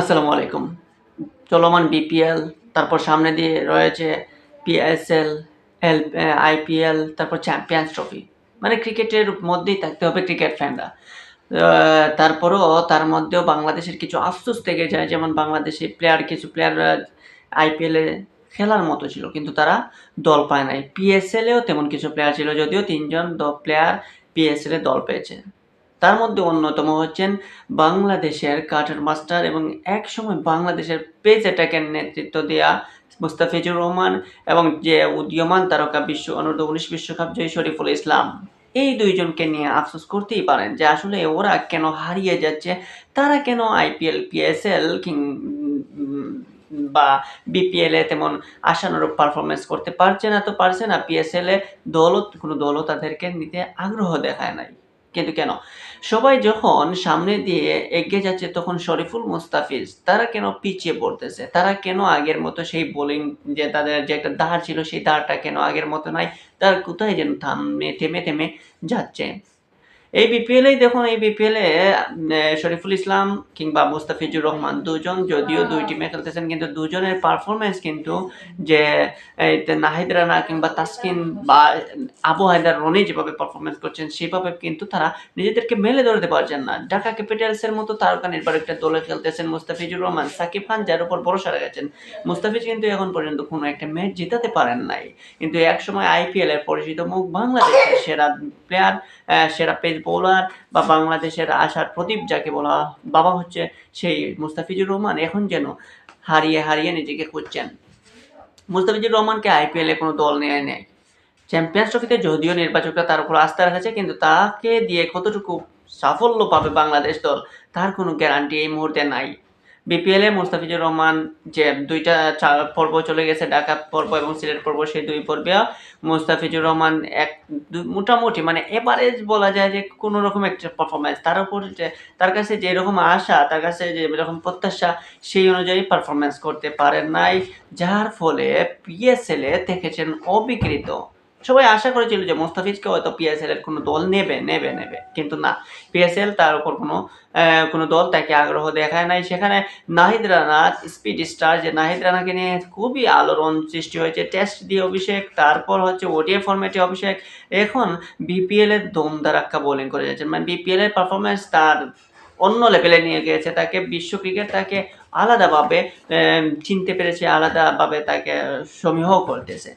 আসসালামু আলাইকুম। চলমান বিপিএল, তারপর সামনে দিয়ে রয়েছে পিএসএল, এল আইপিএল, তারপর চ্যাম্পিয়ন্স ট্রফি। মানে ক্রিকেটের মধ্যেই থাকতে হবে ক্রিকেট ফ্যানরা। তারপরও তার মধ্যেও বাংলাদেশের কিছু আফসোস থেকে যায়, যেমন বাংলাদেশি প্লেয়ার কিছু প্লেয়াররা আইপিএলে খেলার মতো ছিল, কিন্তু তারা দল পায় নাই। পিএসএলেও তেমন কিছু প্লেয়ার ছিল, যদিও তিনজন প্লেয়ার পিএসএলে দল পেয়েছে। তার মধ্যে অন্যতম হচ্ছেন বাংলাদেশের কাটার মাস্টার এবং একসময় বাংলাদেশের পেজ অ্যাটাকের নেতৃত্ব দেয়া মুস্তাফিজুর রহমান এবং যে উদীয়মান তারকা বিশ্ব, অনূর্ধ্ব উনিশ বিশ্বকাপ জয়ী শরীফুল ইসলাম। এই দুইজনকে নিয়ে আফসোস করতেই পারেন যে আসলে ওরা কেন হারিয়ে যাচ্ছে, তারা কেন আইপিএল, পিএসএল কিং, বা বিপিএলে তেমন আশানুরূপ পারফরমেন্স করতে পারছে না তো পারছে না, পিএসএলে দলও, কোনো দলও তাদেরকে নিতে আগ্রহ দেখায় নাই। কিন্তু কেন? সবাই যখন সামনে দিয়ে এগিয়ে যাচ্ছে তখন শরীফুল মুস্তাফিজ, তারা কেন পিছিয়ে পড়তেছে? তারা কেন আগের মতো সেই বোলিং যে তাদের যে একটা দাঁড় ছিল সেই দাঁড়টা কেন আগের মতো নাই? তার কোথায় যেন থামে, থেমে থেমে যাচ্ছে? এই বিপিএলেই দেখুন এই বিপিএলে শরীফুল ইসলাম কিংবা মুস্তাফিজুর রহমান দুজন যদিও দুই টিমে খেলতেছেন কিন্তু দুজনের পারফরমেন্স কিন্তু যে নাহিদ রানা কিংবা তাসকিন বা আবু হায়দার রনি যেভাবে পারফরমেন্স করছেন সেভাবে কিন্তু তারা নিজেদেরকে মেলে ধরতে পারছেন না। ঢাকা ক্যাপিটালসের মতো তারকা নির্ভর একটা দলে খেলতেছেন মুস্তাফিজুর রহমান সাকিব খান যার উপর ভরসা রেখেছেন। মুস্তাফিজ কিন্তু এখন পর্যন্ত কোনো একটা ম্যাচ জেতাতে পারেন নাই। কিন্তু একসময় আইপিএল এর পরিচিত মুখ বাংলাদেশের সেরা প্লেয়ার সেরা পেজ বোলার বা বাংলাদেশের আশার প্রদীপ যাকে বলা, বাবা হচ্ছে সেই মুস্তাফিজুর রহমান, এখন যেন হারিয়ে হারিয়ে নিজেকে খুঁজছেন। মুস্তাফিজুর রহমানকে আইপিএলে কোনো দল নেয় নেয় চ্যাম্পিয়ন্স ট্রফিতে যদিও নির্বাচকরা তার উপর আস্থা রেখেছে, কিন্তু তাকে দিয়ে কতটুকু সাফল্য পাবে বাংলাদেশ দল, তার কোনো গ্যারান্টি এই মুহূর্তে নাই। বিপিএলে মুস্তাফিজুর রহমান যে দুইটা পর্ব চলে গেছে ঢাকা পর্ব এবং সিলেট পর্ব, সেই দুই পর্বে মুস্তাফিজুর রহমান এক মোটামুটি মানে এভারেজ বলা যায় যে কোনো রকম একটা পারফরমেন্স তার উপর তার কাছে যেরকম আশা, তার কাছে যেরকম প্রত্যাশা, সেই অনুযায়ী পারফরমেন্স করতে পারেন নাই, যার ফলে পিএসএলে দেখেছেন অবিকৃত সবাই আশা করেছিল যে মোস্তাফিজকে হয়তো পিএসএল এর কোনো দল নেবে নেবে নেবে। কিন্তু না পিএসএল তার উপর কোনো কোনো দল তাকে আগ্রহ দেখায় নাই। সেখানে নাহিদ রানা, স্পিড স্টার, যে নাহিদ রানাকে নিয়ে খুবই আলোড়ন সৃষ্টি হয়েছে, টেস্ট দিয়ে অভিষেক, তারপর হচ্ছে ওডিএ ফর্মেটে অভিষেক। এখন বিপিএল এর দমদারাক্কা বোলিং করে যাচ্ছেন। মানে বিপিএল এর পারফরমেন্স তার অন্য লেভেলে নিয়ে গিয়েছে। তাকে বিশ্ব ক্রিকেট তাকে আলাদাভাবে চিনতে পেরেছে, আলাদাভাবে তাকে সমীহ করতেছে।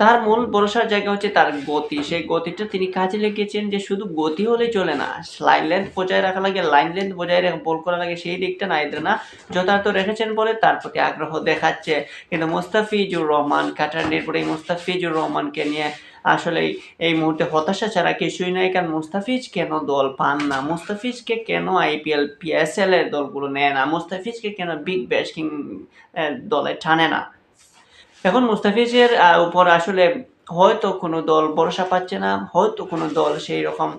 তার মূল ভরসার জায়গা হচ্ছে তার গতি। সেই গতিটা তিনি কাজে লেগেছেন যে শুধু গতি হলে চলে না। লাইন লেন্থ বজায় রাখা লাগে লাইন লেন্থ বজায় রেখে বল করা লাগে, সেই দিকটা নাই না যথার্থ রেখেছেন বলে তার প্রতি আগ্রহ দেখাচ্ছে। কিন্তু মুস্তাফিজুর রহমান কাটার পরে মুস্তাফিজুর রহমানকে নিয়ে আসলে এই মুহূর্তে হতাশা ছাড়া কিছুই নাই, কারণ মুস্তাফিজ কেন দল পান না? মুস্তাফিজকে কেন আইপিএল পিএসএল এর দলগুলো নেয় না? মুস্তাফিজকে কেন বিগ ব্যাশ কিং দলে টানে না? এখন মুস্তাফিজের উপর আসলে হয়তো কোনো দল ভরসা পাচ্ছে না, হয়তো কোনো দল সেই রকম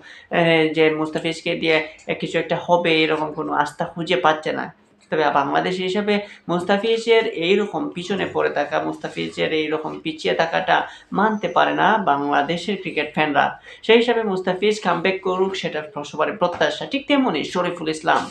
যে মুস্তাফিজকে দিয়ে কিছু একটা হবে এরকম কোনো আস্থা খুঁজে পাচ্ছে না। তবে বাংলাদেশ হিসেবে মুস্তাফিজের এইরকম পিছনে পড়ে থাকা, মুস্তাফিজের এইরকম পিছিয়ে থাকাটা মানতে পারে না বাংলাদেশের ক্রিকেট ফ্যানরা। সেই হিসাবে মুস্তাফিজ কামব্যাক করুক, সেটা সবারই প্রত্যাশা। ঠিক তেমনই শরীফুল ইসলাম।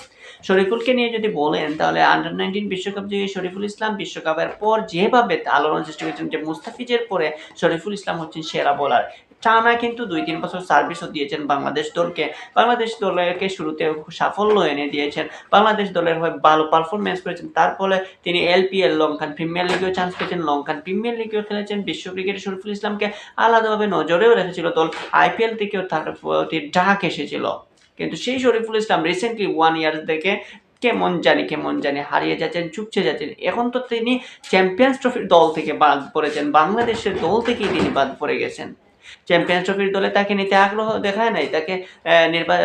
শরীফুলকে নিয়ে যদি বলেন, তাহলে আন্ডার নাইনটিন বিশ্বকাপ যে শরীফুল ইসলাম বিশ্বকাপের পর যেভাবে আলোড়ন সৃষ্টি করেছেন, যে মুস্তাফিজের পরে শরীফুল ইসলাম হচ্ছেন সেরা বোলার টানা কিন্তু দুই তিন বছর সার্ভিসও দিয়েছেন বাংলাদেশ দলকে। বাংলাদেশ দলকে শুরুতে সাফল্য এনে দিয়েছেন। বাংলাদেশ দলের হয়ে ভালো পারফরমেন্স করেছেন। তারপরে তিনি এলপিএল লঙ্কান প্রিমিয়ার লিগেও চান্স পেয়েছেন। লঙ্কান প্রিমিয়ার লিগেও খেলেছেন। বিশ্ব ক্রিকেটে শরীফুল ইসলামকে আলাদাভাবে নজরেও রেখেছিল দল। আইপিএল থেকেও তার ডাক এসেছিল। কিন্তু সেই Shariful Islam recently one year থেকে কেমন জানি কেমন জানি হারিয়ে যাচ্ছেন চুপছে যাচ্ছেন। এখন তো তিনি চ্যাম্পিয়ন্স ট্রফির দল থেকে বাদ পড়েছেন, বাংলাদেশের দল থেকেই তিনি বাদ পড়ে গেছেন। চ্যাম্পিয়ন্স ট্রফির দলে তাকে নিতে আগ্রহ দেখায় নাই, তাকে নির্বা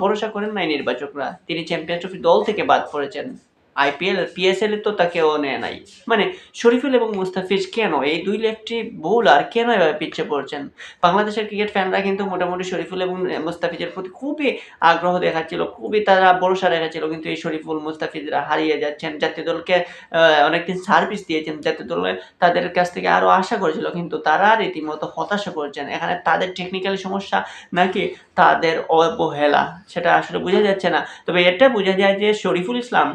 ভরসা করেন নাই নির্বাচকরা। তিনি চ্যাম্পিয়ন্স ট্রফির দল থেকে বাদ পড়েছেন। আইপিএল পিএসএল তো তাকেও নেয় নাই। মানে শরীফুল এবং মুস্তাফিজ কেন? এই দুই লেফটি বোলার কেন এভাবে পিছিয়ে পড়ছেন? বাংলাদেশের ক্রিকেট ফ্যানরা কিন্তু মোটামুটি শরীফুল এবং মুস্তাফিজের প্রতি খুবই আগ্রহ দেখাচ্ছিল, খুবই তারা ভরসা রেখেছিল কিন্তু এই শরীফুল, মুস্তাফিজরা হারিয়ে যাচ্ছেন। জাতীয় দলকে অনেকদিন সার্ভিস দিয়েছেন। জাতীয় দলে তাদের কাছ থেকে আরও আশা করেছিল, কিন্তু তারা রীতিমতো হতাশা করছেন। এখানে তাদের টেকনিক্যালি সমস্যা নাকি তাদের অবহেলা, সেটা আসলে বোঝা যাচ্ছে না। তবে এটা বোঝা যায় যে শরীফুল ইসলাম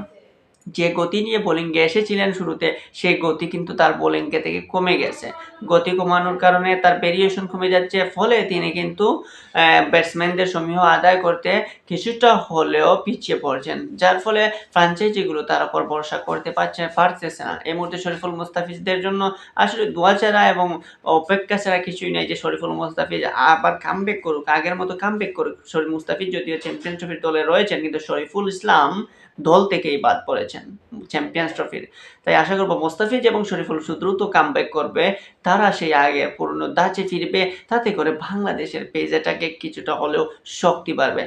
যে গতি নিয়ে বোলিংয়ে এসেছিলেন শুরুতে, সেই গতি কিন্তু তার বোলিংকে থেকে কমে গেছে। গতি কমানোর কারণে তার ভেরিয়েশন কমে যাচ্ছে, ফলে তিনি কিন্তু ব্যাটসম্যানদের সমীহ আদায় করতে কিছুটা হলেও পিছিয়ে পড়ছেন। যার ফলে ফ্রাঞ্চাইজিগুলো তার উপর ভরসা করতে পারছে, পারতেছে না। এই মুহূর্তে শরীফুল মুস্তাফিজদের জন্য আসলে দোয়া ছাড়া এবং অপেক্ষা ছাড়া কিছুই নেই যে শরীফুল মুস্তাফিজ আবার কামব্যাক করুক, আগের মতো কামব্যাক করুক। শরীফ মুস্তাফিজ যদিও চ্যাম্পিয়ন্স ট্রফির দলে রয়েছেন, কিন্তু শরীফুল ইসলাম দল থেকেই বাদ পড়েছেন চ্যাম্পিয়ন্স ট্রফির। তাই আশা করব মোস্তাফিজ এবং শরীফুল দ্রুত কামব্যাক করবে, তারা সেই আগের পুরনো দাঁচে ফিরবে, তাতে করে বাংলাদেশের পেজাটাকে কিছুটা হলেও শক্তি বাড়বে।